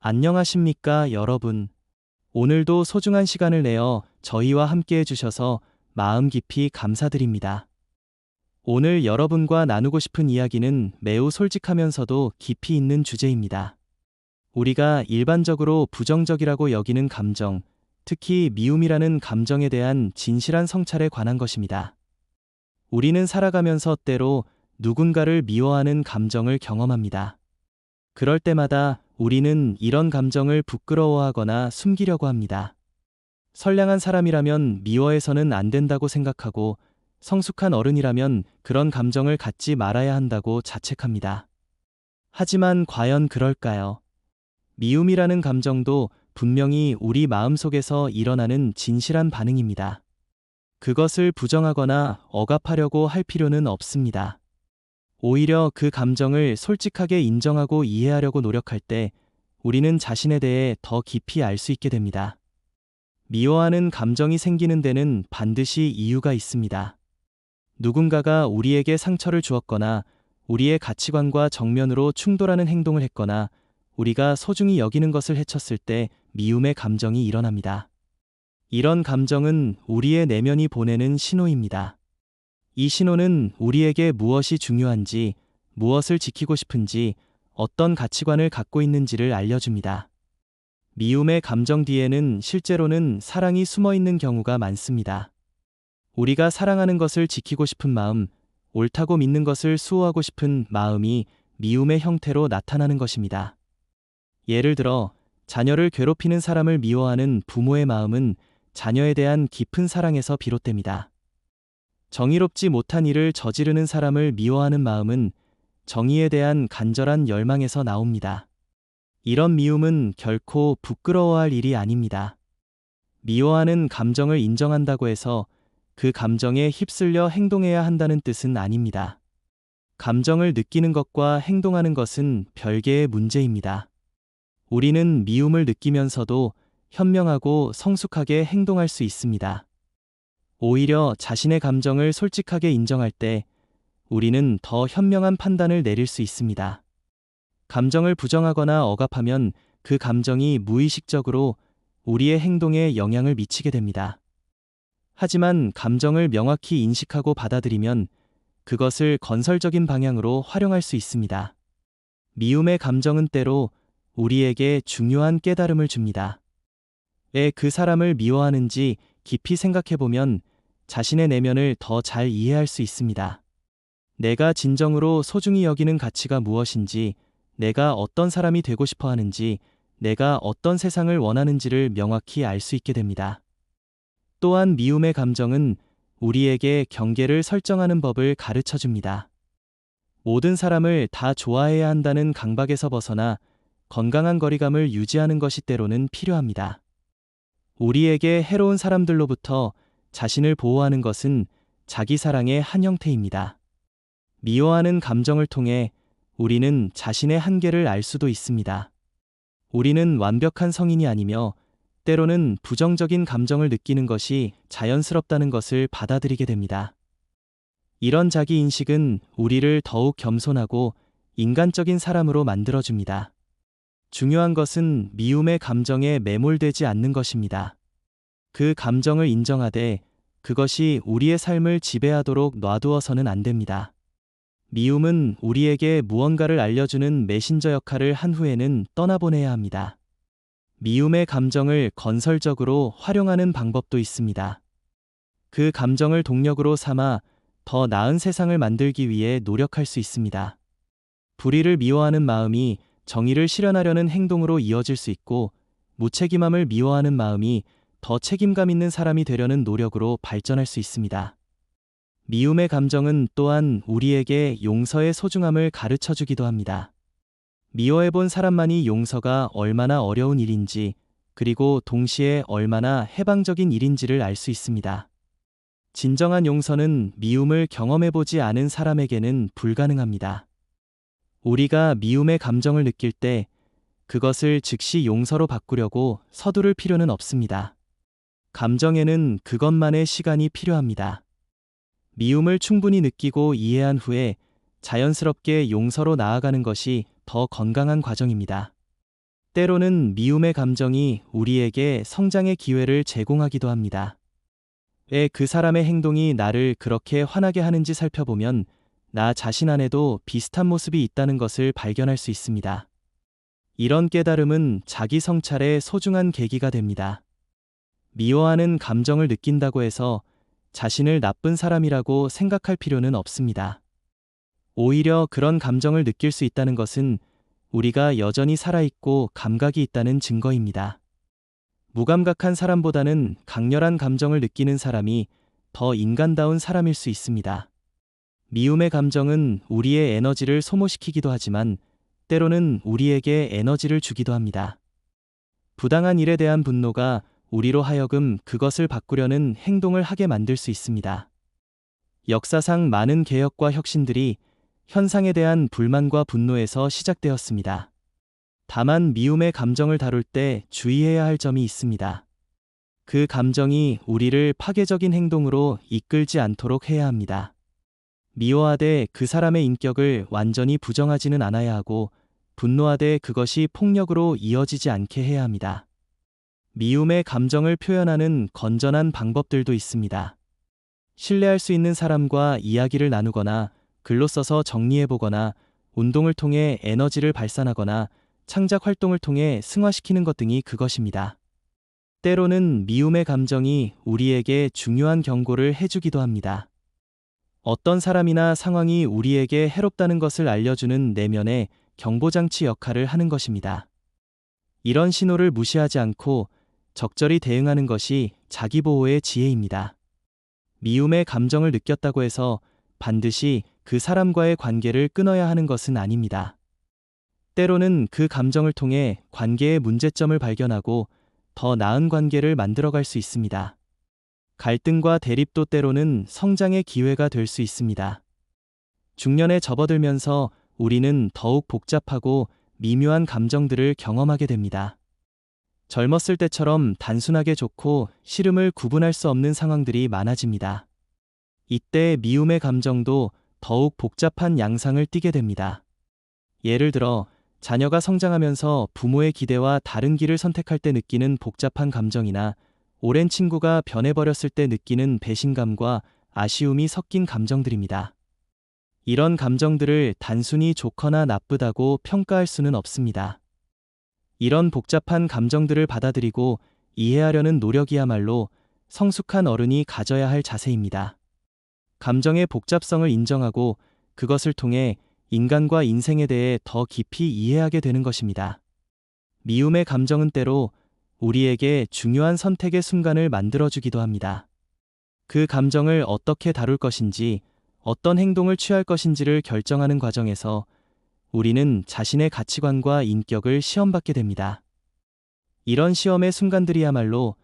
안녕하십니까, 여러분. 오늘도 소중한 시간을 내어 저희와 함께 해주셔서 마음 깊이 감사드립니다. 오늘 여러분과 나누고 싶은 이야기는 매우 솔직하면서도 깊이 있는 주제입니다. 우리가 일반적으로 부정적이라고 여기는 감정, 특히 미움이라는 감정에 대한 진실한 성찰에 관한 것입니다. 우리는 살아가면서 때로 누군가를 미워하는 감정을 경험합니다. 그럴 때마다 우리는 이런 감정을 부끄러워하거나 숨기려고 합니다. 선량한 사람이라면 미워해서는 안 된다고 생각하고 성숙한 어른이라면 그런 감정을 갖지 말아야 한다고 자책합니다. 하지만 과연 그럴까요? 미움이라는 감정도 분명히 우리 마음속에서 일어나는 진실한 반응입니다. 그것을 부정하거나 억압하려고 할 필요는 없습니다. 오히려 그 감정을 솔직하게 인정하고 이해하려고 노력할 때 우리는 자신에 대해 더 깊이 알 수 있게 됩니다. 미워하는 감정이 생기는 데는 반드시 이유가 있습니다. 누군가가 우리에게 상처를 주었거나 우리의 가치관과 정면으로 충돌하는 행동을 했거나 우리가 소중히 여기는 것을 해쳤을 때 미움의 감정이 일어납니다. 이런 감정은 우리의 내면이 보내는 신호입니다. 이 신호는 우리에게 무엇이 중요한지, 무엇을 지키고 싶은지, 어떤 가치관을 갖고 있는지를 알려줍니다. 미움의 감정 뒤에는 실제로는 사랑이 숨어 있는 경우가 많습니다. 우리가 사랑하는 것을 지키고 싶은 마음, 옳다고 믿는 것을 수호하고 싶은 마음이 미움의 형태로 나타나는 것입니다. 예를 들어, 자녀를 괴롭히는 사람을 미워하는 부모의 마음은 자녀에 대한 깊은 사랑에서 비롯됩니다. 정의롭지 못한 일을 저지르는 사람을 미워하는 마음은 정의에 대한 간절한 열망에서 나옵니다. 이런 미움은 결코 부끄러워할 일이 아닙니다. 미워하는 감정을 인정한다고 해서 그 감정에 휩쓸려 행동해야 한다는 뜻은 아닙니다. 감정을 느끼는 것과 행동하는 것은 별개의 문제입니다. 우리는 미움을 느끼면서도 현명하고 성숙하게 행동할 수 있습니다. 오히려 자신의 감정을 솔직하게 인정할 때 우리는 더 현명한 판단을 내릴 수 있습니다. 감정을 부정하거나 억압하면 그 감정이 무의식적으로 우리의 행동에 영향을 미치게 됩니다. 하지만 감정을 명확히 인식하고 받아들이면 그것을 건설적인 방향으로 활용할 수 있습니다. 미움의 감정은 때로 우리에게 중요한 깨달음을 줍니다. 왜 그 사람을 미워하는지 깊이 생각해 보면 자신의 내면을 더 잘 이해할 수 있습니다. 내가 진정으로 소중히 여기는 가치가 무엇인지, 내가 어떤 사람이 되고 싶어 하는지, 내가 어떤 세상을 원하는지를 명확히 알 수 있게 됩니다. 또한 미움의 감정은 우리에게 경계를 설정하는 법을 가르쳐 줍니다. 모든 사람을 다 좋아해야 한다는 강박에서 벗어나 건강한 거리감을 유지하는 것이 때로는 필요합니다. 우리에게 해로운 사람들로부터 자신을 보호하는 것은 자기 사랑의 한 형태입니다. 미워하는 감정을 통해 우리는 자신의 한계를 알 수도 있습니다. 우리는 완벽한 성인이 아니며 때로는 부정적인 감정을 느끼는 것이 자연스럽다는 것을 받아들이게 됩니다. 이런 자기 인식은 우리를 더욱 겸손하고 인간적인 사람으로 만들어줍니다. 중요한 것은 미움의 감정에 매몰되지 않는 것입니다. 그 감정을 인정하되 그것이 우리의 삶을 지배하도록 놔두어서는 안 됩니다. 미움은 우리에게 무언가를 알려주는 메신저 역할을 한 후에는 떠나보내야 합니다. 미움의 감정을 건설적으로 활용하는 방법도 있습니다. 그 감정을 동력으로 삼아 더 나은 세상을 만들기 위해 노력할 수 있습니다. 불의를 미워하는 마음이 정의를 실현하려는 행동으로 이어질 수 있고 무책임함을 미워하는 마음이 더 책임감 있는 사람이 되려는 노력으로 발전할 수 있습니다. 미움의 감정은 또한 우리에게 용서의 소중함을 가르쳐 주기도 합니다. 미워해 본 사람만이 용서가 얼마나 어려운 일인지, 그리고 동시에 얼마나 해방적인 일인지를 알 수 있습니다. 진정한 용서는 미움을 경험해 보지 않은 사람에게는 불가능합니다. 우리가 미움의 감정을 느낄 때 그것을 즉시 용서로 바꾸려고 서두를 필요는 없습니다. 감정에는 그것만의 시간이 필요합니다. 미움을 충분히 느끼고 이해한 후에 자연스럽게 용서로 나아가는 것이 더 건강한 과정입니다. 때로는 미움의 감정이 우리에게 성장의 기회를 제공하기도 합니다. 왜 그 사람의 행동이 나를 그렇게 화나게 하는지 살펴보면 나 자신 안에도 비슷한 모습이 있다는 것을 발견할 수 있습니다. 이런 깨달음은 자기 성찰의 소중한 계기가 됩니다. 미워하는 감정을 느낀다고 해서 자신을 나쁜 사람이라고 생각할 필요는 없습니다. 오히려 그런 감정을 느낄 수 있다는 것은 우리가 여전히 살아있고 감각이 있다는 증거입니다. 무감각한 사람보다는 강렬한 감정을 느끼는 사람이 더 인간다운 사람일 수 있습니다. 미움의 감정은 우리의 에너지를 소모시키기도 하지만 때로는 우리에게 에너지를 주기도 합니다. 부당한 일에 대한 분노가 우리로 하여금 그것을 바꾸려는 행동을 하게 만들 수 있습니다. 역사상 많은 개혁과 혁신들이 현상에 대한 불만과 분노에서 시작되었습니다. 다만 미움의 감정을 다룰 때 주의해야 할 점이 있습니다. 그 감정이 우리를 파괴적인 행동으로 이끌지 않도록 해야 합니다. 미워하되 그 사람의 인격을 완전히 부정하지는 않아야 하고 분노하되 그것이 폭력으로 이어지지 않게 해야 합니다. 미움의 감정을 표현하는 건전한 방법들도 있습니다. 신뢰할 수 있는 사람과 이야기를 나누거나 글로 써서 정리해보거나 운동을 통해 에너지를 발산하거나 창작 활동을 통해 승화시키는 것 등이 그것입니다. 때로는 미움의 감정이 우리에게 중요한 경고를 해주기도 합니다. 어떤 사람이나 상황이 우리에게 해롭다는 것을 알려주는 내면의 경보장치 역할을 하는 것입니다. 이런 신호를 무시하지 않고 적절히 대응하는 것이 자기보호의 지혜입니다. 미움의 감정을 느꼈다고 해서 반드시 그 사람과의 관계를 끊어야 하는 것은 아닙니다. 때로는 그 감정을 통해 관계의 문제점을 발견하고 더 나은 관계를 만들어갈 수 있습니다. 갈등과 대립도 때로는 성장의 기회가 될 수 있습니다. 중년에 접어들면서 우리는 더욱 복잡하고 미묘한 감정들을 경험하게 됩니다. 젊었을 때처럼 단순하게 좋고 싫음을 구분할 수 없는 상황들이 많아집니다. 이때 미움의 감정도 더욱 복잡한 양상을 띠게 됩니다. 예를 들어, 자녀가 성장하면서 부모의 기대와 다른 길을 선택할 때 느끼는 복잡한 감정이나 오랜 친구가 변해버렸을 때 느끼는 배신감과 아쉬움이 섞인 감정들입니다. 이런 감정들을 단순히 좋거나 나쁘다고 평가할 수는 없습니다. 이런 복잡한 감정들을 받아들이고 이해하려는 노력이야말로 성숙한 어른이 가져야 할 자세입니다. 감정의 복잡성을 인정하고 그것을 통해 인간과 인생에 대해 더 깊이 이해하게 되는 것입니다. 미움의 감정은 때로 우리에게 중요한 선택의 순간을 만들어주기도 합니다. 그 감정을 어떻게 다룰 것인지, 어떤 행동을 취할 것인지를 결정하는 과정에서 우리는 자신의 가치관과 인격을 시험받게 됩니다. 이런 시험의 순간들이야말로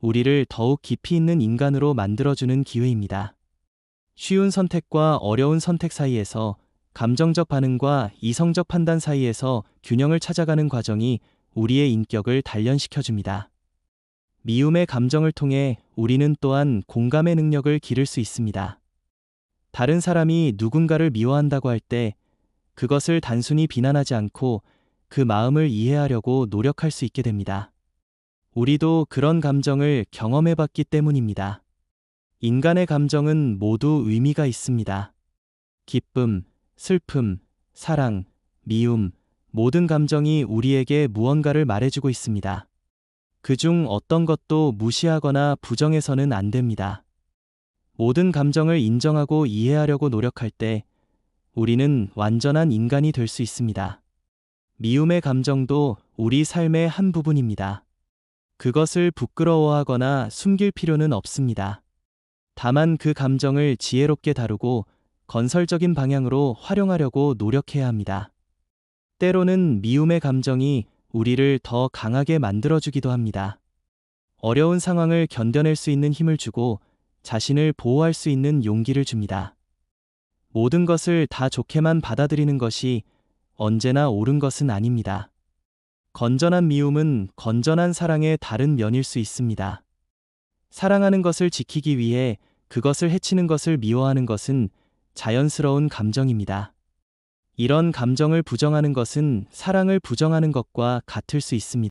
우리를 더욱 깊이 있는 인간으로 만들어주는 기회입니다. 쉬운 선택과 어려운 선택 사이에서 감정적 반응과 이성적 판단 사이에서 균형을 찾아가는 과정이 우리의 인격을 단련시켜줍니다. 미움의 감정을 통해 우리는 또한 공감의 능력을 기를 수 있습니다. 다른 사람이 누군가를 미워한다고 할 때 그것을 단순히 비난하지 않고 그 마음을 이해하려고 노력할 수 있게 됩니다. 우리도 그런 감정을 경험해 봤기 때문입니다. 인간의 감정은 모두 의미가 있습니다. 기쁨, 슬픔, 사랑, 미움, 모든 감정이 우리에게 무언가를 말해주고 있습니다. 그중 어떤 것도 무시하거나 부정해서는 안 됩니다. 모든 감정을 인정하고 이해하려고 노력할 때 우리는 완전한 인간이 될 수 있습니다. 미움의 감정도 우리 삶의 한 부분입니다. 그것을 부끄러워하거나 숨길 필요는 없습니다. 다만 그 감정을 지혜롭게 다루고 건설적인 방향으로 활용하려고 노력해야 합니다. 때로는 미움의 감정이 우리를 더 강하게 만들어주기도 합니다. 어려운 상황을 견뎌낼 수 있는 힘을 주고 자신을 보호할 수 있는 용기를 줍니다. 모든 것을 다 좋게만 받아들이는 것이 언제나 옳은 것은 아닙니다. 건전한 미움은 건전한 사랑의 다른 면일 수 있습니다. 사랑하는 것을 지키기 위해 그것을 해치는 것을 미워하는 것은 자연스러운 감정입니다. 이런 감정을 부정하는 것은 사랑을 부정하는 것과 같을 수 있습니다.